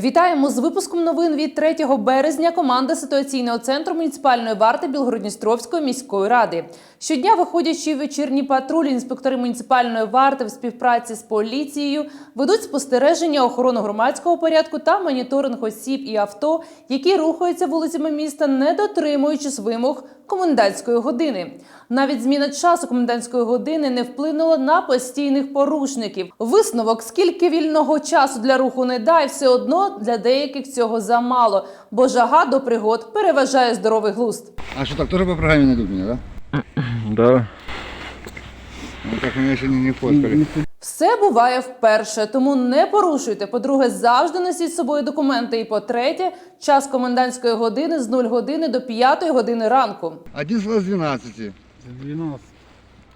Вітаємо з випуском новин від 3 березня. Команда ситуаційного центру муніципальної варти Білгородністровської міської ради. Щодня, виходячи вечірні патрулі, інспектори муніципальної варти в співпраці з поліцією ведуть спостереження, охорону громадського порядку та моніторинг осіб і авто, які рухаються вулицями міста, не дотримуючись вимог комендантської години. Навіть зміна часу комендантської години не вплинула на постійних порушників. Висновок, скільки вільного часу для руху не дай, все одно для деяких цього замало, бо жага до пригод переважає здоровий глузд. А что, так тоже по программе найдут меня, да? Да. Ну, так меня еще не, не фоткали. Все буває вперше, тому не порушуйте. По-друге, завжди носіть з собою документи. І по-третє, час комендантської години з 0 години до 5 години ранку. Один с 12. 12.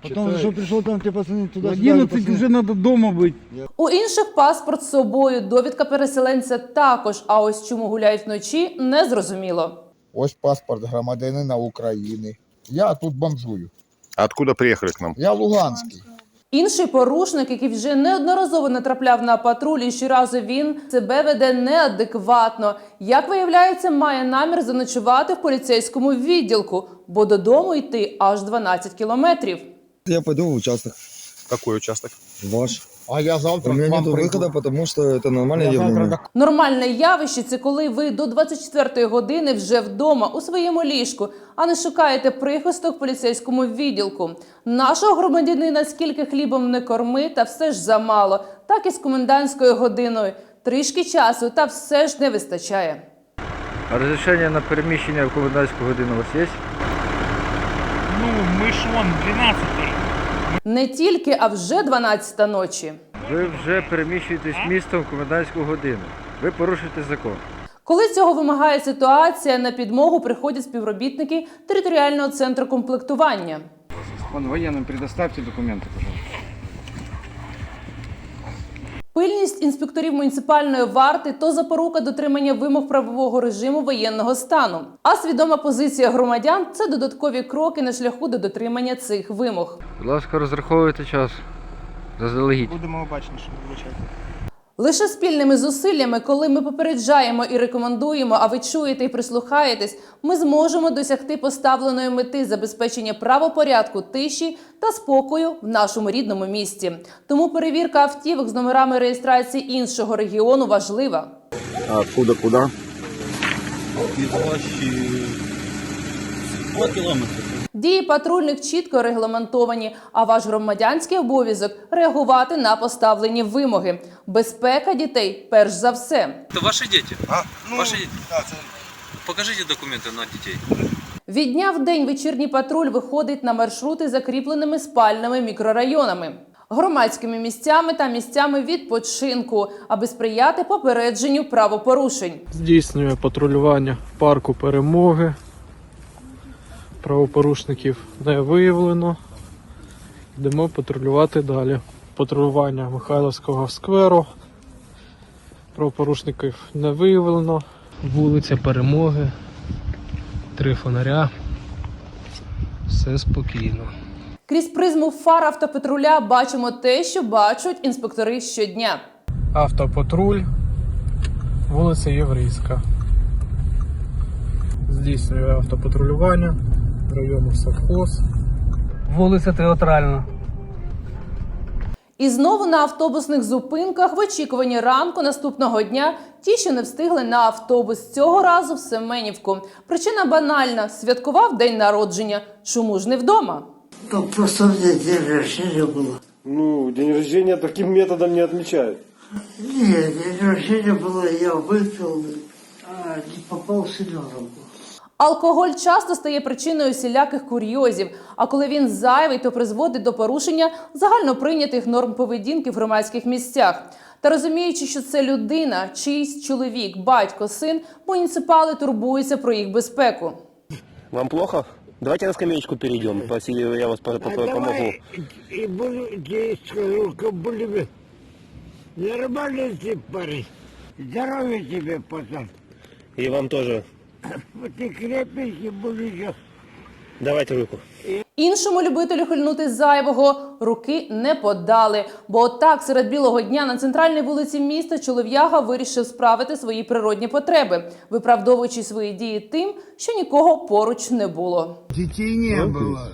Читай. что пришел там, тебе пацаны В туда 11 уже надо дома быть. У інших паспорт з собою, довідка переселенця також. А ось чому гуляють вночі, не зрозуміло. Ось паспорт громадянина України. Я тут бомжую. А Откуда приехали к нам? Я Луганський. Інший порушник, який вже неодноразово натрапляв на патруль, і щоразу він себе веде неадекватно. Як виявляється, має намір заночувати в поліцейському відділку, бо додому йти аж 12 кілометрів. Я пойду в участок Какой участок? ваш. А я У завтра меня к вам нет приду. выхода, потому что это нормальное Я завтра явление. до Нормальне явище це коли ви до 24-ї години вже вдома у своєму ліжку, а не шукаєте прихисток в поліцейському відділку. Нашого громадянина скільки хлібом не корми, та все ж замало, так і з комендантською годиною. Трішки часу, та все ж не вистачає. А разрешение на перемещение в комендантскую годину у вас есть? Ну, мы ж вон 12 не тільки, а вже 12 ночі. Ви вже переміщуєтесь містом в комендантську годину. Ви порушуєте закон. Коли цього вимагає ситуація, на підмогу приходять співробітники територіального центру комплектування. Вон воєнним предоставте документи, пожалуйста. Пильність інспекторів муніципальної варти то запорука дотримання вимог правового режиму воєнного стану. А свідома позиція громадян це додаткові кроки на шляху до дотримання цих вимог. Будь ласка, розраховуйте час. Заздалегідь. Будемо обачніше вибачати. Лише спільними зусиллями, коли ми попереджаємо і рекомендуємо, а ви чуєте і прислухаєтесь, ми зможемо досягти поставленої мети забезпечення правопорядку, тиші та спокою в нашому рідному місті. Тому перевірка автівок з номерами реєстрації іншого регіону важлива. А откуда куда? Дії патрульних чітко регламентовані, а ваш громадянський обов'язок реагувати на поставлені вимоги. Безпека дітей перш за все. Это ваши дети? А, ну, Ваши дети? Покажите документы на детей. Від дня в день вечірній патруль виходить на маршрути закріпленими спальними мікрорайонами, громадськими місцями та місцями відпочинку, аби сприяти попередженню правопорушень. здійснює патрулювання в парку перемоги. Правопорушників не виявлено. Йдемо патрулювати далі. Патрулювання Михайловського скверу. Правопорушників не виявлено. Вулиця Перемоги. Три фонаря. Все спокійно. Крізь призму фар автопатруля бачимо те, що бачать інспектори щодня. Автопатруль, вулиця Єврейська. Здійснює автопатрулювання району Совхоз. Вулиця Театральна. І знову на автобусних зупинках в очікуванні ранку наступного дня ті, що не встигли на автобус цього разу в Семенівку. Причина банальна: святкував день народження. Чому ж не вдома? Ну, просто у меня день рождения было. Ну, день рождения таким методом не отмечают. Нет, день рождения было, я выпил, а не попал в селенку. Алкоголь часто стає причиною всіляких курйозів. А коли він зайвий, то призводить до порушення загальноприйнятих норм поведінки в громадських місцях. Та розуміючи, що це людина, чийсь чоловік, батько, син, муніципали турбуються про їх безпеку. Вам плохо? Давайте на скамеечку перейдем. Василий, я вас по- по- помогу. И буду тебе скажу, как были Нормальный ты парень. Здоровья тебе, пацан. И вам тоже. Вот ты крепенький будешь. Давайте руку. Іншому любителю хильнути зайвого руки не подали. Бо отак серед білого дня на центральній вулиці міста чолов'яга вирішив справити свої природні потреби, виправдовуючи свої дії тим, що нікого поруч не було. Детей не было.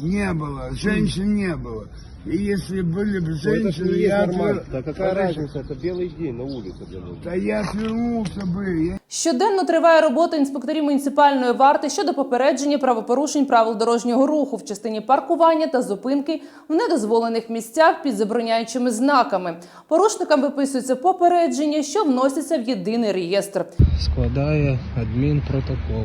Не было. Женщин не было. И если были бы женщины, я... отвер- Да какая разница, это белый день на улице. Да я свернулся бы. Я Щоденно триває робота інспекторів муніципальної варти щодо попередження правопорушень правил дорожнього руху в частині паркування та зупинки в недозволених місцях під забороняючими знаками. Порушникам виписується попередження, що вносяться в єдиний реєстр. Складає адмінпротокол.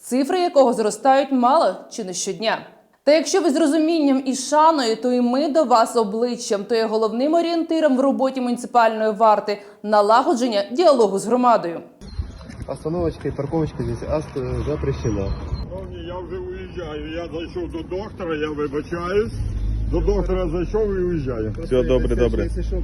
цифри якого зростають мало чи не щодня. Та якщо ви з розумінням і шаною, то і ми до вас обличчям, то є головним орієнтиром в роботі муніципальної варти налагодження діалогу з громадою. Остановочка и парковочка здесь аст- запрещена. Я вже уїжджаю. Я зайшов до доктора, я вибачаюсь. До доктора зайшов і уїжджаю. Все, добре, добре. Если что,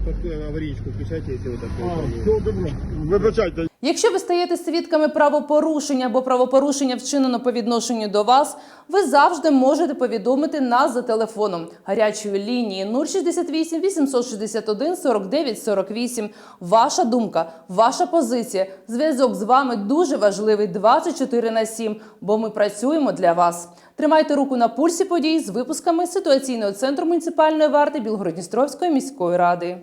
аварийку включайте, если вы такое. Все, добре. Вибачайте. Якщо ви стаєте свідками правопорушення або правопорушення вчинено по відношенню до вас, ви завжди можете повідомити нас за телефоном гарячої лінії 068 861 49 48. Ваша думка, ваша позиція, зв'язок з вами дуже важливий 24 на 7, бо ми працюємо для вас. Тримайте руку на пульсі подій з випусками ситуаційного центру муніципальної варти Білгородністровської міської ради.